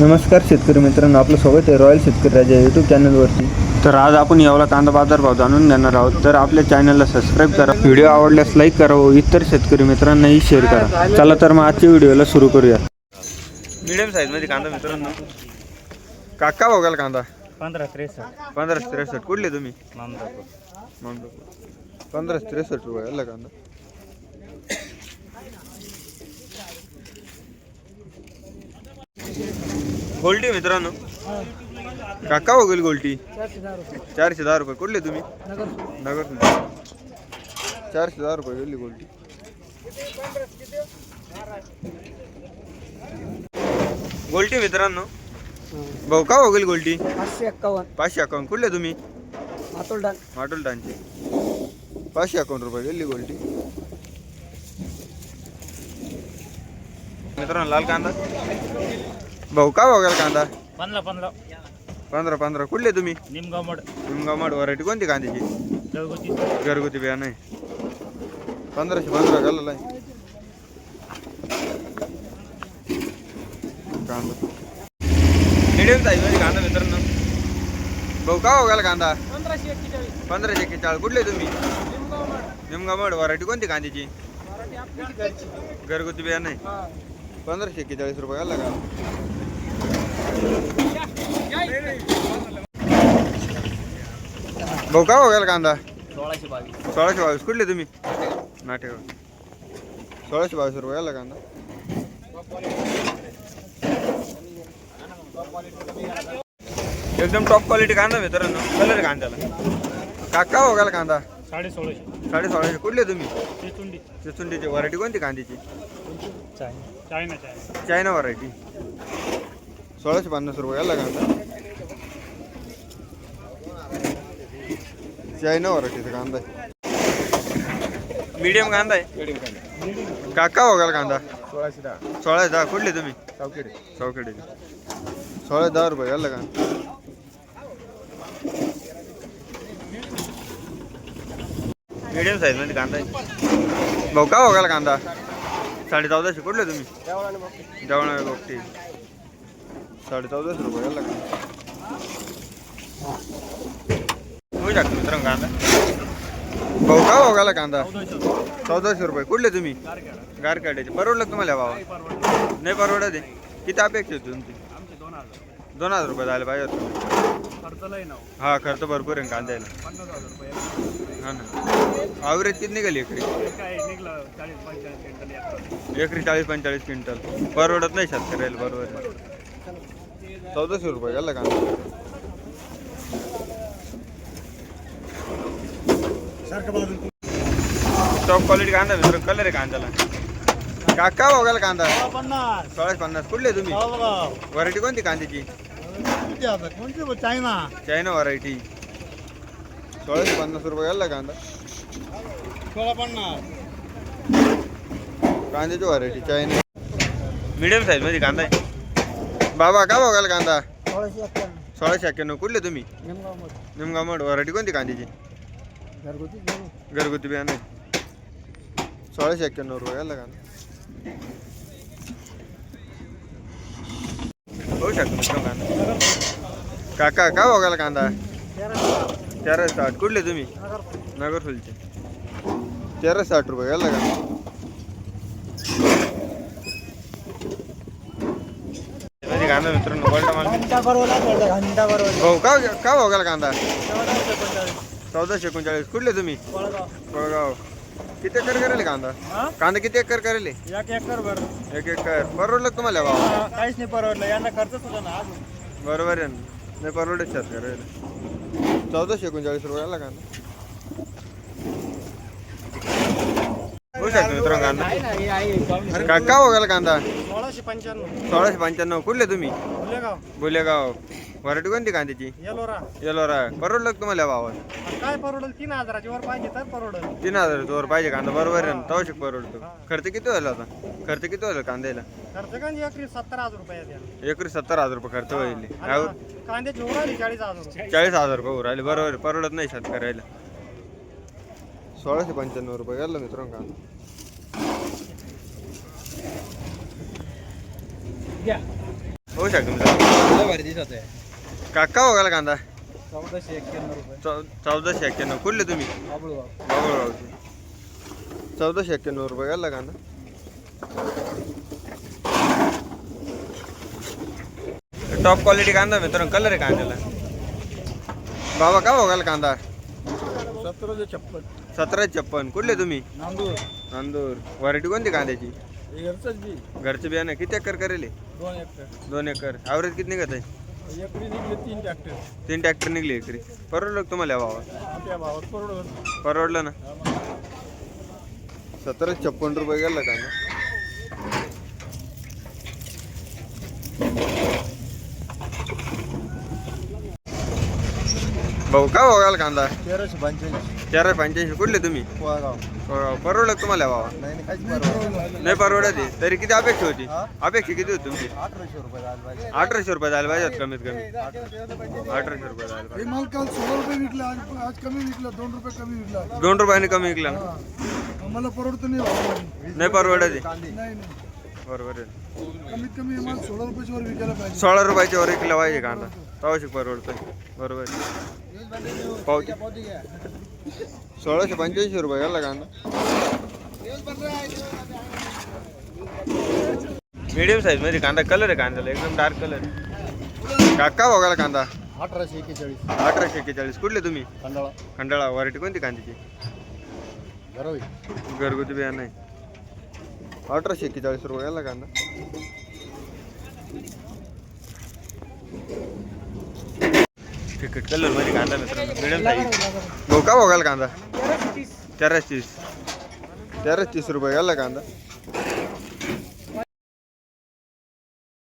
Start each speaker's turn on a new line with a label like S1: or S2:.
S1: नमस्कार शेतकरी मित्रांनो आपलं स्वागत आहे रॉयल शेतकरी राजा यूट्यूब चॅनलवरती तर आज आपण यावला कांदा बाजार भाव जाणून घेणार आहोत. तर आपल्या चॅनलला सबस्क्राईब करा. व्हिडिओ आवडल्यास लाईक करा व इतर शेतकरी मित्रांनाही शेअर करा. चला तर मग आजच्या व्हिडिओला सुरू करूया. मिडियम साईजमध्ये कांदा मित्रांनो. काका बघाल कांदा?
S2: पंधरा त्रेसष्ट.
S1: पंधरा त्रेसष्ट. कुठले तुम्ही? पंधरा त्रेसष्ट रुपये कांदा. गोल्टी मित्रांनो काका बघेल गोल्टी चारशे दहा रुपये कुठले तुम्ही नगर चारशे दहा रुपये गेली गोल्टी गोल्टी मित्रांनो भाऊ का बघेल गोल्टी
S3: पाचशे एक्कावन्न
S1: पाचशे अकाउंट कुठले तुम्ही
S3: अतुल डान
S1: हॉटेल टांचे पाचशे अकाउंट रुपये गेली गोल्टी मित्रांनो लाल कांदा भाऊ का बघाल कांदा?
S2: पंधरा पंधरा
S1: पंधरा पंधरा. कुठले तुम्ही?
S2: निमगावमड.
S1: निमगामाड व्हरायटी कोणती कांद्याची?
S2: जळगोची
S1: घरगुती बियाणं आहे पंधराशे पंधरा घालला आहे. कांदा. मिडियम साईजमध्ये कांदा मित्रांनो. भाऊ का बघाल कांदा?
S3: पंधराशे एक्केचाळीस.
S1: पंधराशे एक्केचाळीस. कुठले तुम्ही? निमगामाड व्हरायटी कोणती कांद्याची? घरगुती बियाणं आहे पंधराशे एक्केचाळीस रुपये घालला का? भाऊ का बघाल कांदा?
S2: सोळाशे बावीस.
S1: सोळाशे बावीस. कुठले तुम्ही? नाटेगाव सोळाशे बावीस रुपये आला कांदा. एकदम टॉप क्वालिटी कांदा मित्रांनो. कलर कांद्याला. काका हो गेला कांदा?
S2: साडे सोळाशे
S1: साडे सोळाशे कुठले तुम्ही?
S2: चिचुंडी
S1: चिचुंडीची व्हरायटी कोणती कांद्याची?
S2: China. China China.
S1: China variety सोळाशे पन्नास रुपये आला कांदा चायना व्हरायटीचा कांदा आहे. मीडियम कांदा आहे? काका हो गेला कांदा.
S2: सोळाशे दहा.
S1: सोळाशे दहा. कुठले तुम्ही?
S2: चौकेडे.
S1: चौकडेचे सोळाशे दहा रुपये आलं का? मीडियम साईजमध्ये कांदा आहे. भाऊ का बघायला कांदा? साडे चौदाशे कुठले तुम्ही? जेवणा गोष्टी साडे चौदाशे रुपये होऊ शकतो मित्रांनो कांदा. भाऊ का बघायला कांदा? चौदाशे रुपये. कुठले तुम्ही? गारकाड्याचे परवडलं तुम्हाला भावा नाही परवडत आहे. किती अपेक्षा होती तुमची?
S2: दोन हजार
S1: रुपये झाले पाहिजे होते.
S2: खर्चलाही
S1: हा खर्च भरपूर आहे कांद्याला.
S2: पन्नास हजार रुपये.
S1: हा ना. ॲव्हरेज किती निघाली एकरी?
S2: काय निघलं चाळीस पंचेचाळीस क्विंटल एकरं.
S1: चाळीस पंचेचाळीस क्विंटल. परवडत नाही शेतकऱ्याला बरोबर. चौदाशे रुपये गेला कांदा. टॉप क्वालिटी कांदा मित्र कलर आहे कांद्याला. काका बघायला कांदा.
S2: पन्नास.
S1: सोळाशे पन्नास. कुठले तुम्ही. व्हरायटी कोणती कांद्याची?
S2: कोणती? चायना.
S1: चायना व्हरायटी सोळाशे पन्नास रुपये गेला कांदा.
S2: सोळा पन्नास.
S1: कांद्याची व्हरायटी चायना. मिडियम साईजमध्ये कांदा आहे. बाबा का बघायला कांदा?
S3: सोळाशे एक्क्याण्णव
S1: कुठले तुम्ही?
S3: निमगावमध्ये.
S1: निमगामड व्हरायटी कोणती कांद्याची?
S3: घरगुती
S1: बियाणे सोळाशे एक्क्याण्णव रुपये कांदा. होऊ शकतो मित्रांनो काका का बघायला कांदा? तेरा साठ. कुठले तुम्ही? नगर फुलचे तेरा साठ रुपये. गेला का? कांदा मित्रांनो? गोल्डा माल? भाऊ का का भाऊ गेला कांदा? चौदाशे एकोणचाळीस. कुठले तुम्ही? कोळगाव. किती एकर करेल कांदा? कांदा किती एकर करेल?
S2: एक एकर भर
S1: एक एकर. परवडलं का तुम्हाला भाऊ
S2: काहीच नाही परवडलं. यांना खर्च सुद्धा ना अजून.
S1: बरोबर आहे ना. नाही परवडत शेतकऱ्याला चौदाशे एकोणचाळीस रुपये आला कांदा. होऊ शकतो मित्रांनो कांदा.
S2: सोळाशे पंच्याण्णव.
S1: सोळाशे पंच्याण्णव. कुठले तुम्ही?
S2: फुलेगाव
S1: बोलेगाव. व्हरायटी कोणती कांद्याची?
S2: येलोरा
S1: येलोरा परवडलं का तुम्हाला भावा
S2: काय परवडेल? तीन हजाराची वर पाहिजे तर परवडेल.
S1: तीन हजार वर पाहिजे कांदा. बरोबर आहे ना? तवशिक परवडतो. खर्च किती व्हायला होता खर्च किती व्हायला कांद्याला?
S2: खर्च का एकरी सत्तर हजार रुपये द्या.
S1: एकरी सत्तर हजार रुपये खर्च होईल. यावर
S2: कांद्याची उराली चाळीस हजार रुपये.
S1: चाळीस हजार रुपये वर आले. बरोबर आहे, परवडत नाही शेतकऱ्याला. सोळाशे पंच्याण्णव रुपये गेला मित्रांनो कांदा.
S2: द्या
S1: होऊ शकतो मित्रांनो.
S3: भारी दिसत आहे.
S1: का का बघायला कांदा?
S3: चौदाशे एक्क्याण्णव रुपये.
S1: चौ चौदाशे एक्क्याण्णव. कुठले तुम्ही?
S3: बाबळगाव.
S1: बाबळगावचे चौदाशे एक्क्याण्णव रुपये घाला कांदा? टॉप क्वालिटी कांदा मित्रांनो कलर आहे कांद्याला. बाबा का बघायला कांदा?
S3: सतराशे छप्पन.
S1: सतरा छप्पन. कुठले तुम्ही?
S3: नांदूर.
S1: नांदूर. व्हरायटी कोणती कांद्याची?
S3: हे घरचंच बी.
S1: घरचे बियाणं किती एकर करेल हे?
S3: दोन एकर.
S1: दोन एकर. ॲव्हरेज किती निघत आहे?
S3: एकरी निघले तीन ट्रॅक्टर
S1: तीन ट्रॅक्टर निघली एकरी. परवडलं का तुम्हाला भावा
S3: आपल्या भावात परवडत
S1: परवडलं ना? सतरा छप्पन रुपये गेला कांदा भाऊ का बघाल कांदा?
S3: तेराशे पंच्याऐंशी.
S1: चार पंच्याऐंशी. कुठले तुम्ही? परवडलं का तुम्हाला भावा
S3: नाही नाही काहीच परवडत
S1: नाही परवडत आहे. तरी किती अपेक्षा होती?
S3: हा?
S1: अपेक्षा किती होती तुमची?
S3: अठराशे रुपये झाले पाहिजे.
S1: अठराशे रुपये झाले पाहिजेत कमीत कमी. अठराशे रुपये झाले
S4: हे
S1: पाहिजे.
S4: माल काल सोळा रुपये विकला आज आज कमी विकला दोन रुपये कमी विकला.
S1: दोन रुपयाने कमी विकला. ना
S4: हा. आम्हाला परवडत नाही.
S1: नाही परवडत आहे.
S3: कांदे
S4: नाही नाही.
S1: बरोबर आहे.
S4: कमीत कमी हे माल सोळा रुपयाच्या वर विकायला पाहिजे.
S1: सोळा रुपयाच्या वर एक किलो पाहिजे कांदा. तवाशी परवडतोय. बरोबर. आहे. पावती. सोळाशे पंच्याऐंशी रुपये घाला कांदा. मीडियम साईजमध्ये कांदा कलर आहे कांद्याला. एकदम डार्क कलर काका बघायला कांदा.
S3: अठराशे एक्केचाळीस.
S1: अठराशे एक्केचाळीस. कुठले तुम्ही?
S3: खंडाळा.
S1: खंडाळा. व्हरायटी कोणती कांद्याची? घरगुती बियाणं आहे अठराशे एक्केचाळीस रुपये घाला कांदा. फिकट कलरमध्ये कांदा मित्रांनो मिडियम साईज भाऊ का कांदा? तेराशे तीस. तेराशे तीस. रुपये घाला कांदा?